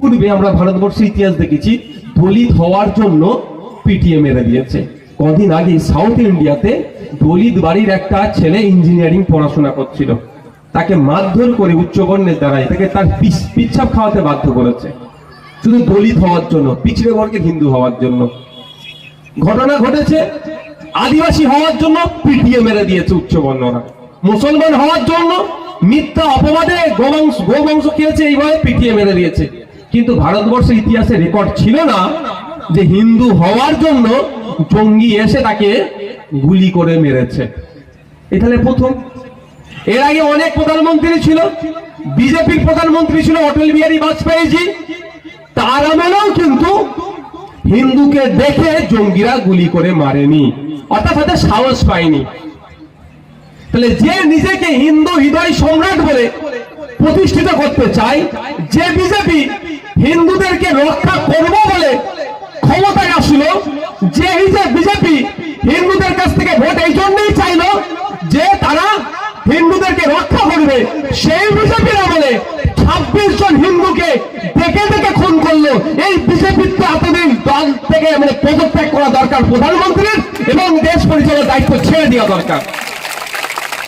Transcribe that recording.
পূর্বে আমরা ভারতবর্ষের ইতিহাস দেখেছি, দলিত হওয়ার জন্য পিটিএ মেরে দিয়েছে। কদিন আগে সাউথ ইন্ডিয়াতে দলিত বাড়ির একটা ছেলে ইঞ্জিনিয়ারিং পড়াশোনা করছিল। তাকে মারধর করে উচ্চবর্ণের দ্বারাই তাকে তার পিচ্ছাপ খাওয়াতে বাধ্য করেছে। শুধু দলিত হওয়ার জন্য, পিছড়ে বর্গের হিন্দু হওয়ার জন্য। ঘটনা ঘটেছে, আদিবাসী হওয়ার জন্য পিটিএ মেরে দিয়েছে উচ্চবর্ণরা মুসলমান হওয়ার জন্য মিথ্যা অপবাদে গোবংশ গোবংশ খেয়েছে, এইভাবে পিটিএ মেরে দিয়েছে। কিন্তু ভারতবর্ষের ইতিহাসে রেকর্ড ছিল না যে হিন্দু হওয়ার জন্য জঙ্গি এসে তাকে গুলি করে মেরেছে। এখানে প্রথম। এর আগে অনেক প্রধানমন্ত্রী ছিল। বিজেপির প্রধানমন্ত্রী ছিল অটল বিহারী বাজপেয়ীজি। তার আমলেও কিন্তু হিন্দুকে দেখে জঙ্গিরা গুলি করে মারেনি। অর্থাৎ তাদের সাহস পায়নি। তাহলে যে নিজেকে হিন্দু হৃদয় সম্রাট বলে প্রতিষ্ঠিত করতে চায়, যে বিজেপি হিন্দুদেরকে রক্ষা করব বলে ক্ষমতায় আসলো, যে হিসেবে বিজেপি, হিন্দুদের কাছ থেকে ভোট এই জন্যই চাইলো যে তারা হিন্দুদেরকে রক্ষা করবে। সেই বিজেপির আমলে ছাব্বিশ জন হিন্দুকে দেখে দেখে খুন করল। এই বিজেপির তো এতদিন দল থেকে মানে পদত্যাগ করা দরকার প্রধানমন্ত্রীর এবং দেশ পরিচালনার দায়িত্ব ছেড়ে দেওয়া দরকার।